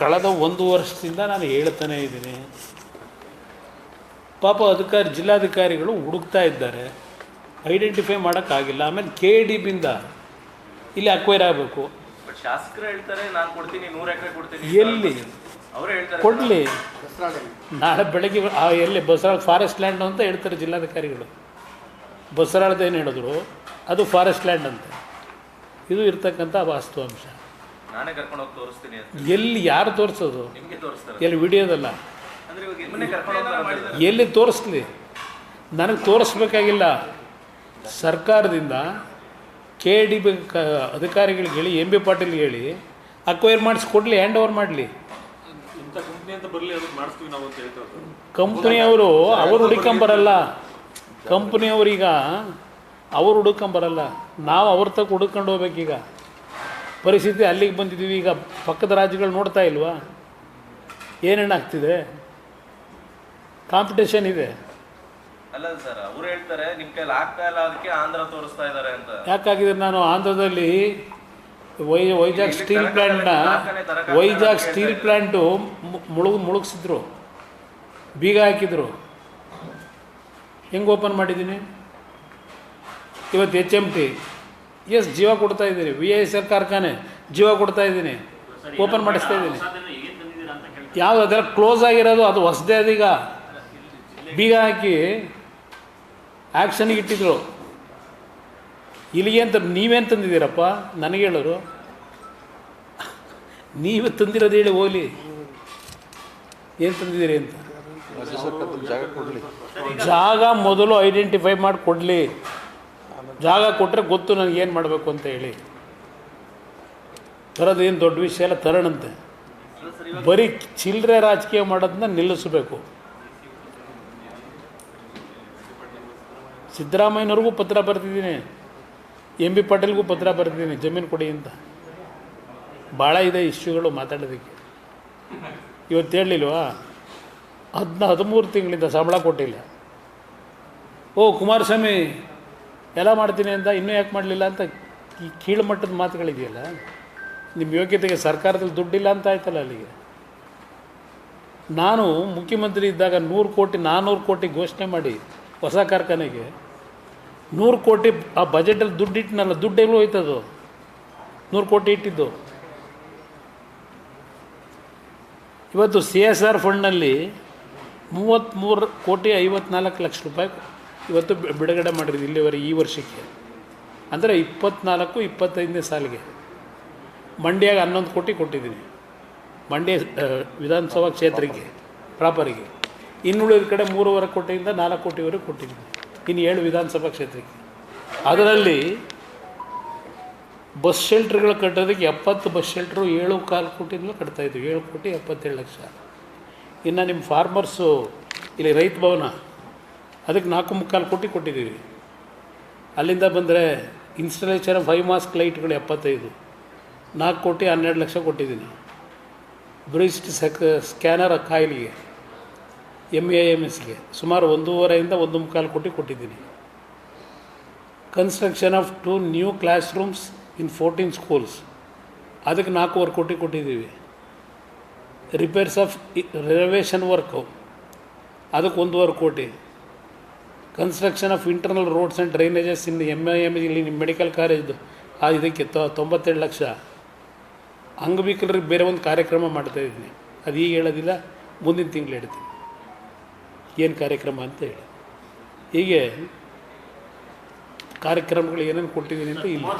ಕಳೆದ ಒಂದು ವರ್ಷದಿಂದ ನಾನು ಹೇಳ್ತಾನೆ ಇದ್ದೀನಿ. ಪಾಪ ಅಧಿಕಾರಿ ಜಿಲ್ಲಾಧಿಕಾರಿಗಳು ಹುಡುಕ್ತಾ ಇದ್ದಾರೆ. ಐಡೆಂಟಿಫೈ ಮಾಡೋಕ್ಕಾಗಿಲ್ಲ. ಆಮೇಲೆ ಕೆ ಡಿ ಬಿಂದ ಇಲ್ಲಿ ಅಕ್ವೈರ್ ಆಗಬೇಕು. ಶಾಸಕರು ಹೇಳ್ತಾರೆ ನಾನು ಕೊಡ್ತೀನಿ ನೂರು ಎಕರೆ ಕೊಡ್ತೀನಿ ಎಲ್ಲಿ? ಅವರು ಹೇಳ್ತಾರೆ ಕೊಡಲಿ. ನಾಳೆ ಬೆಳಗ್ಗೆ ಎಲ್ಲಿ? ಬಸರಾಳ ಫಾರೆಸ್ಟ್ ಲ್ಯಾಂಡ್ ಅಂತ ಹೇಳ್ತಾರೆ ಜಿಲ್ಲಾಧಿಕಾರಿಗಳು. ಬಸರಾಳದ ಏನು ಹೇಳಿದ್ರು? ಅದು ಫಾರೆಸ್ಟ್ ಲ್ಯಾಂಡ್ ಅಂತ. ಇದು ಇರ್ತಕ್ಕಂಥ ವಾಸ್ತವಾಂಶ. ನಾನೇ ಕರ್ಕೊಂಡು ಹೋಗಿ ತೋರಿಸ್ತೀನಿ ಅಂತ ಎಲ್ಲಿ ಯಾರು ತೋರಿಸೋದು? ನಿಮಗೆ ತೋರಿಸ್ತಾರೆ. ಎಲ್ಲಿ ವಿಡಿಯೋದಲ್ಲ? ಅಂದ್ರೆ ಇವಾಗ ನಿಮ್ಮನ್ನೇ ಕರ್ಕೊಂಡು ಹೋಗ್ತಾರೆ ಎಲ್ಲಿ ತೋರಿಸ್ಲಿ? ನನಗೆ ತೋರಿಸ್ಬೇಕಾಗಿಲ್ಲ. ಸರ್ಕಾರದಿಂದ ಕೆ ಡಿ ಬಿ ಕ ಅಧಿಕಾರಿಗಳಿಗೆ ಹೇಳಿ ಎಂ ಬಿ ಪಾಟೀಲ್ಗೆ ಹೇಳಿ ಅಕ್ವೈರ್ ಮಾಡಿಸಿ ಕೊಡಲಿ ಹ್ಯಾಂಡ್ ಓವರ್ ಮಾಡಲಿ. ಇಂಥ ಕಂಪ್ನಿ ಅಂತ ಬರಲಿ ಅದನ್ನ ಮಾಡಿಸ್ತೀವಿ ನಾವು ಅಂತ ಹೇಳ್ತಾರೆ ಕಂಪ್ನಿಯವರು ಅವ್ರು ಹುಡುಕೊಂಬರಲ್ಲ ಕಂಪ್ನಿಯವ್ರೀಗ ಅವ್ರು ಹುಡುಕೊಂಬರಲ್ಲ ನಾವು ಅವ್ರ ತಕ್ಕ ಹುಡುಕೊಂಡು ಹೋಗ್ಬೇಕೀಗ. ಪರಿಸ್ಥಿತಿ ಅಲ್ಲಿಗೆ ಬಂದಿದ್ದೀವಿ. ಈಗ ಪಕ್ಕದ ರಾಜ್ಯಗಳು ನೋಡ್ತಾ ಇಲ್ವಾ? ಏನೇನಾಗ್ತಿದೆ? ಕಾಂಪಿಟೇಷನ್ ಇದೆ. ಅಲ್ಲ ಸರ್ ಅವ್ರು ಹೇಳ್ತಾರೆ ನಿಮ್ಮ ಕೈಲಿ ಆಗ್ತಾ ಇಲ್ಲ ಅದಕ್ಕೆ ಆಂಧ್ರ ತೋರಿಸ್ತಾ ಇದ್ದಾರೆ ಅಂತ. ಯಾಕಾಗಿದ್ರೆ ನಾನು ಆಂಧ್ರದಲ್ಲಿ ವೈ ವೈಜಾಗ್ ಸ್ಟೀಲ್ ಪ್ಲ್ಯಾಂಟ್ನ ವೈಜಾಗ್ ಸ್ಟೀಲ್ ಪ್ಲ್ಯಾಂಟು ಮುಳುಗು ಮುಳುಗಿಸಿದ್ರು. ಬೀಗ ಹಾಕಿದ್ರು. ಹೆಂಗೆ ಓಪನ್ ಮಾಡಿದ್ದೀನಿ? ಇವತ್ತು ಎಚ್ ಎಂ ಟಿ ಎಸ್ ಜೀವ ಕೊಡ್ತಾ ಇದ್ದೀನಿ. ವಿ ಐ ಎಸ್ ಎಲ್ ಕಾರ್ಖಾನೆ ಜೀವ ಕೊಡ್ತಾ ಇದ್ದೀನಿ. ಓಪನ್ ಮಾಡಿಸ್ತಾ ಇದ್ದೀನಿ. ಯಾವುದು ಅದೆಲ್ಲ ಕ್ಲೋಸ್ ಆಗಿರೋದು ಅದು ಹೊಸದೇ ಅದೀಗ ಬೀಗ ಹಾಕಿ ಆ್ಯಕ್ಷನ್ಗೆ ಇಟ್ಟಿದ್ರು. ಇಲ್ಲಿಗೆ ಅಂತ ನೀವೇನು ತಂದಿದ್ದೀರಪ್ಪ? ನನಗೆ ಹೇಳೋರು. ನೀವು ತಂದಿರೋದು ಹೇಳಿ ಹೋಗಲಿ. ಏನು ತಂದಿದ್ದೀರಿ ಅಂತ? ಜಾಗ ಮೊದಲು ಐಡೆಂಟಿಫೈ ಮಾಡಿ ಕೊಡಲಿ. ಜಾಗ ಕೊಟ್ಟರೆ ಗೊತ್ತು ನನಗೆ ಏನು ಮಾಡಬೇಕು ಅಂತ ಹೇಳಿ. ತರೋದು ಏನು ದೊಡ್ಡ ವಿಷಯ ಎಲ್ಲ ತರಣಂತೆ. ಬರೀ ಚಿಲ್ಲರೆ ರಾಜಕೀಯ ಮಾಡೋದನ್ನ ನಿಲ್ಲಿಸಬೇಕು. ಸಿದ್ದರಾಮಯ್ಯನವ್ರಿಗೂ ಪತ್ರ ಬರ್ತಿದ್ದೀನಿ ಎಂ ಬಿ ಪಾಟೀಲ್ಗೂ ಪತ್ರ ಬರ್ತಿದ್ದೀನಿ ಜಮೀನು ಕೊಡಿ ಅಂತ. ಭಾಳ ಇದೆ ಇಶ್ಯೂಗಳು ಮಾತಾಡೋದಕ್ಕೆ. ಇವತ್ತು ಹೇಳಲಿಲ್ವಾ ಹದಿನ ಹದಿಮೂರು ತಿಂಗಳಿಂದ ಸಂಬಳ ಕೊಟ್ಟಿಲ್ಲ. ಓ ಕುಮಾರಸ್ವಾಮಿ ಎಲ್ಲ ಮಾಡ್ತೀನಿ ಅಂತ ಇನ್ನೂ ಯಾಕೆ ಮಾಡಲಿಲ್ಲ ಅಂತ ಈ ಕೀಳುಮಟ್ಟದ ಮಾತುಗಳಿದೆಯಲ್ಲ? ನಿಮ್ಮ ಯೋಗ್ಯತೆಗೆ ಸರ್ಕಾರದಲ್ಲಿ ದುಡ್ಡಿಲ್ಲ ಅಂತ ಆಯ್ತಲ್ಲ ಅಲ್ಲಿಗೆ. ನಾನು ಮುಖ್ಯಮಂತ್ರಿ ಇದ್ದಾಗ ನೂರು ಕೋಟಿ ನಾನ್ನೂರು ಕೋಟಿ ಘೋಷಣೆ ಮಾಡಿ ಹೊಸ ಕಾರ್ಖಾನೆಗೆ. ನೂರು ಕೋಟಿ ಆ ಬಜೆಟಲ್ಲಿ ದುಡ್ಡು ದುಡ್ಡೆಲ್ಲೂ ದುಡ್ಡು ಎಲ್ಲೂ ಹೋಯ್ತದು? ನೂರು ಕೋಟಿ ಇಟ್ಟಿದ್ದು. ಇವತ್ತು ಸಿ ಎಸ್ ಆರ್ ಫಂಡ್ನಲ್ಲಿ ಮೂವತ್ತ್ಮೂರು ಕೋಟಿ ಐವತ್ನಾಲ್ಕು ಲಕ್ಷ ರೂಪಾಯಿ ಇವತ್ತು ಬಿಡುಗಡೆ ಮಾಡಿರೋದು ಇಲ್ಲಿವರೆಗೆ ಈ ವರ್ಷಕ್ಕೆ. ಅಂದರೆ ಇಪ್ಪತ್ನಾಲ್ಕು, ಇಪ್ಪತ್ತೈದನೇ ಸಾಲಿಗೆ. ಮಂಡ್ಯಾಗ ಹನ್ನೊಂದು ಕೋಟಿ ಕೊಟ್ಟಿದ್ದೀನಿ. ಮಂಡ್ಯ ವಿಧಾನಸಭಾ ಕ್ಷೇತ್ರಕ್ಕೆ, ಪ್ರಾಪರಿಗೆ. ಇನ್ನುಳಿದ ಕಡೆ ಮೂರುವರೆ ಕೋಟಿಯಿಂದ ನಾಲ್ಕು ಕೋಟಿವರೆಗೆ ಕೊಟ್ಟಿದ್ದೀನಿ. ಇನ್ನು ಏಳು ವಿಧಾನಸಭಾ ಕ್ಷೇತ್ರಕ್ಕೆ. ಅದರಲ್ಲಿ ಬಸ್ ಶೆಲ್ಟ್ರ್ಗಳು ಕಟ್ಟೋದಕ್ಕೆ ಎಪ್ಪತ್ತು ಬಸ್ ಶೆಲ್ಟ್ರು ಏಳು ಕಾಲು ಕೋಟಿಂದಲೂ ಕಟ್ತಾಯಿದ್ವಿ ಏಳು ಕೋಟಿ ಎಪ್ಪತ್ತೇಳು ಲಕ್ಷ. ಇನ್ನು ನಿಮ್ಮ ಫಾರ್ಮರ್ಸು, ಇಲ್ಲಿ ರೈತ ಭವನ ಅದಕ್ಕೆ ನಾಲ್ಕು ಮುಕ್ಕಾಲು ಕೋಟಿ ಕೊಟ್ಟಿದ್ದೀವಿ. ಅಲ್ಲಿಂದ ಬಂದರೆ ಇನ್ಸ್ಟಾಲೇಷನ್ ಆಫ್ ಫೈವ್ ಮಾಸ್ಕ್ ಲೈಟ್ಗಳು ಎಪ್ಪತ್ತೈದು. ನಾಲ್ಕು ಕೋಟಿ ಹನ್ನೆರಡು ಲಕ್ಷ ಕೊಟ್ಟಿದ್ದೀನಿ. ಬ್ರಿಸ್ಟ್ ಸೆಕ್ ಸ್ಕ್ಯಾನರ್ ಕಾಯಿಲಿಗೆ ಎಂ ಎ ಎಂ ಎಸ್ಗೆ ಸುಮಾರು ಒಂದೂವರೆಯಿಂದ ಒಂದು ಮುಕ್ಕಾಲು ಕೋಟಿ ಕೊಟ್ಟಿದ್ದೀನಿ. Construction of two new classrooms in fourteen schools ಅದಕ್ಕೆ ನಾಲ್ಕೂವರೆ ಕೋಟಿ ಕೊಟ್ಟಿದ್ದೀವಿ. ರಿಪೇರ್ಸ್ ಆಫ್ ರಿನೋವೇಷನ್ ವರ್ಕು ಅದಕ್ಕೆ ಒಂದೂವರೆ ಕೋಟಿ. Construction of internal roads and drainages in M I M ಇಲ್ಲಿ ನಿಮ್ಮ ಮೆಡಿಕಲ್ ಕಾಲೇಜ್ದು ಆ ಇದಕ್ಕೆ ತೊಂಬತ್ತೆರಡು ಲಕ್ಷ. ಅಂಗವಿಕಲರಿಗೆ ಬೇರೆ ಒಂದು ಕಾರ್ಯಕ್ರಮ ಮಾಡ್ತಾ ಇದ್ದೀನಿ ಅದು ಈಗ ಹೇಳೋದಿಲ್ಲ, ಮುಂದಿನ ತಿಂಗಳು ಹೇಳ್ತೀನಿ. ಏನು ಕಾರ್ಯಕ್ರಮ ಅಂತ ಹೇಳಿ. ಹೀಗೆ ಕಾರ್ಯಕ್ರಮಗಳು ಏನೇನು ಕೊಟ್ಟಿದ್ದೀನಿ ಅಂತ ಇಲ್ಲಿ.